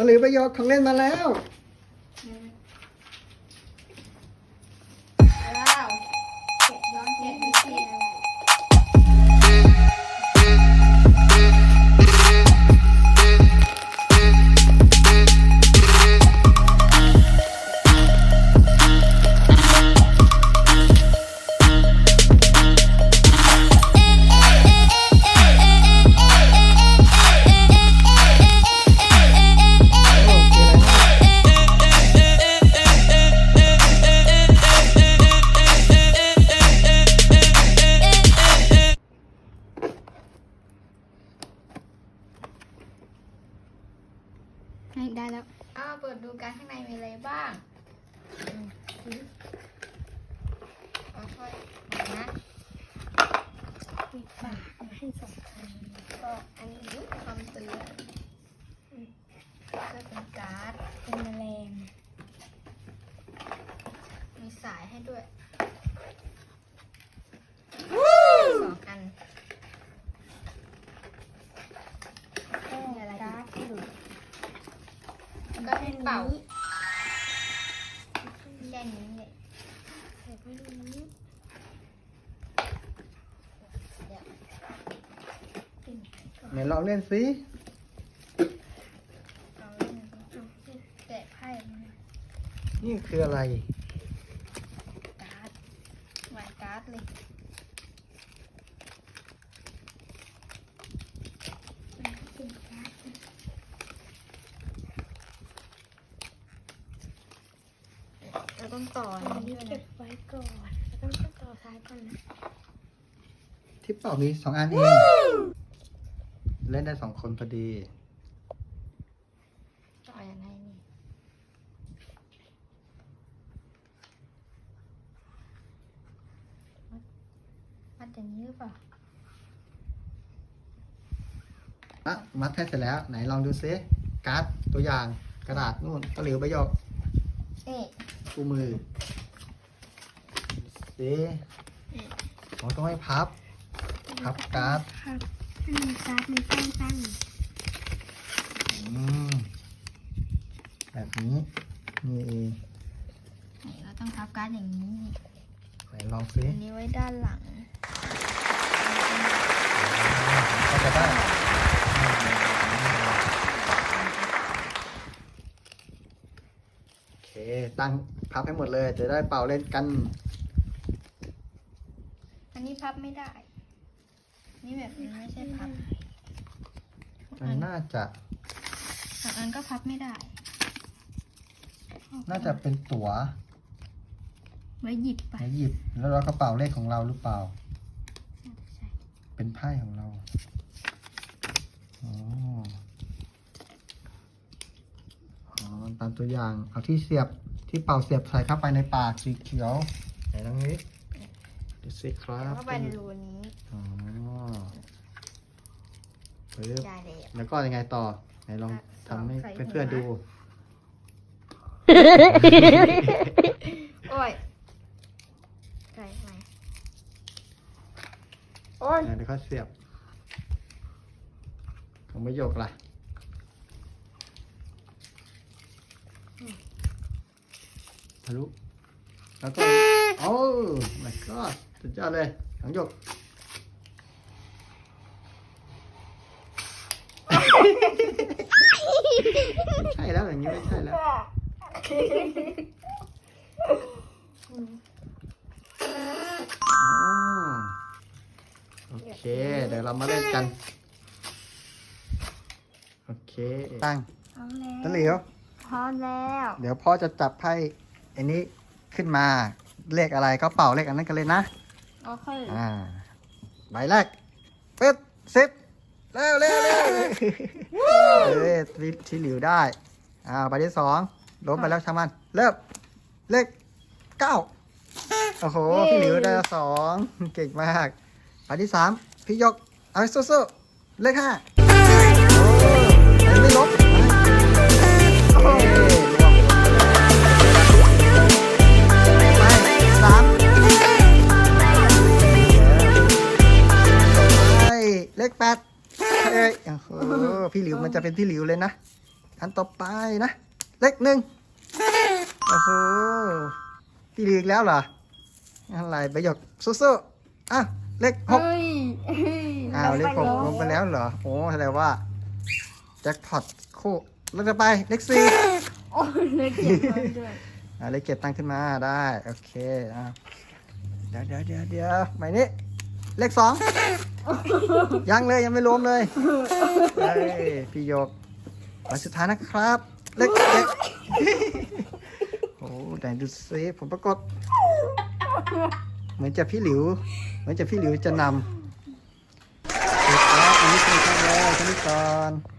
ตะหลิวประโยชน์ของเล่นมาแล้ว ได้แล้วอ้าวเปิดดูกันข้างในมีอะไรบ้างเอาค่อยๆนะปิดปากให้สำคัญก็อันนี้คำเตือนก็เป็นการ์ดเป็นแมลงมีสายให้ด้วยสองอัน ก็การ์ดหลุด แล้ว ก็ให้เป่าแค่นี้เนี่ยใส่ไปตรงนี้เดี๋ยวไหนลองเล่นสิเอาเล่นแกะไพ่มานี่คืออะไร การ์ดหมายการ์ดเลย เราต้องต่ออัอันนนี้นี้ด้วยเก็นะบไว้ก่อนแล้วต้องต่อท้ายก่อนนะที่เป่ามีสองอันเองเล่นได้สองคนพอดี ต่อยังไงนี่มัดมัดอย่างนี้หรือเปล่าอะมัดให้เสร็จแล้ว ไหนลองดูซิการ์ดตัวอย่างกระดาษนู่นตะหลิวประโยคนี่ คู่มือสิเราต้องให้พับ พับการ์ดครับให้มีการ์ดมีแป้งตั้งอืมแบบนี้ นี่เองนี่เราต้องพับการ์ดอย่างนี้ไหนลองซิอันนี้ไว้ด้านหลัง ตั้งพับให้หมดเลย จะได้เป่าเล่นกัน อันนี้พับไม่ได้ นี่แบบนี้ไม่ใช่พับมันน่าจะบางอันก็พับไม่ได้ น่าจะเป็นตั๋วไว้หยิบไปไหนหยิบ แล้วเราก็เป่าเลขของเราหรือเปล่าน่าจะใช่เป็นไพ่ของเราอ๋ออ๋อตามตัวอย่าง เอาที่เสียบ ที่เป่าเสียบใส่เข้าไปในปากสีเขียวไหนตรงนี้ดูสิครับเข้าไปในรูนี้อ๋อปึ๊บได้เลยแล้วก็ยังไงต่อไหนลองทำให้ใส่หัวเพื่อนๆดูโอ้ยใส่ไหมโอ้ยอะเดี๋ยวเขาเสียบของประโยคล่ะ ทะลุแล้วก็โอ้ my god สุดยอดเลยของหยกไม่ใช่แล้วอย่างนี้ไม่ใช่แล้วอ๋อโอเค เดี๋ยวเรามาเล่นกัน โอเคตั้งพร้อมแล้วตะหลิวพร้อมแล้ว เดี๋ยวพ่อจะจับไพ่ อันนี้ขึ้นมาเลขอะไรก็เป่าเลขอันนั้นกันเลยนะ โอเค อ่า ใบแรกปึ๊บสิบเร็วเร็วเร็วเอ้ยที่ที่หลิวได้ อ่า ใบที่สองล้มไปแล้วช่างมัน เริ่ม เลขเก้าโอ้โห พี่หลิวได้สอง เก่งมาก ใบที่สามพี่ยก เอาให้สู้ๆเลขห้า ขแปดเอ้ยโอ้โหพี่หลิวมันจะเป็นพี่หลิวเลยนะอันต่อไปนะ เลขหนึ่งโอ้โหพี่หลิวอีกแล้วเหรออะไรประโยคสู้ๆอะเลขหกเฮ้ยเฮ้ยอ้าวเลขหกลลงงไปแล้วเหรอโอ้แสดงว่าแจ็คพอตคู่แล้วจะไปเลขสี่โอ้ยเลยเก็บมาด้วยอ่าเลขเจ็ดตั้งขึ้นมาได้ โอเคอะเดี๋ยวเดี๋ยวเดี๋ยวเดี๋ยวใหม่นี้ เลขสองยังเลยยังไม่รวมเลยเฮ้ยพี่โยกวันสุดท้ายนะครับ เลขเจ็ดโอ้ไหนดูซิผมปรากฏ เหมือนจะพี่หลิว เหมือนจะพี่หลิวจะนำเสร็จแล้วอันนี้คือข้างเลยข้างนี้ก่อน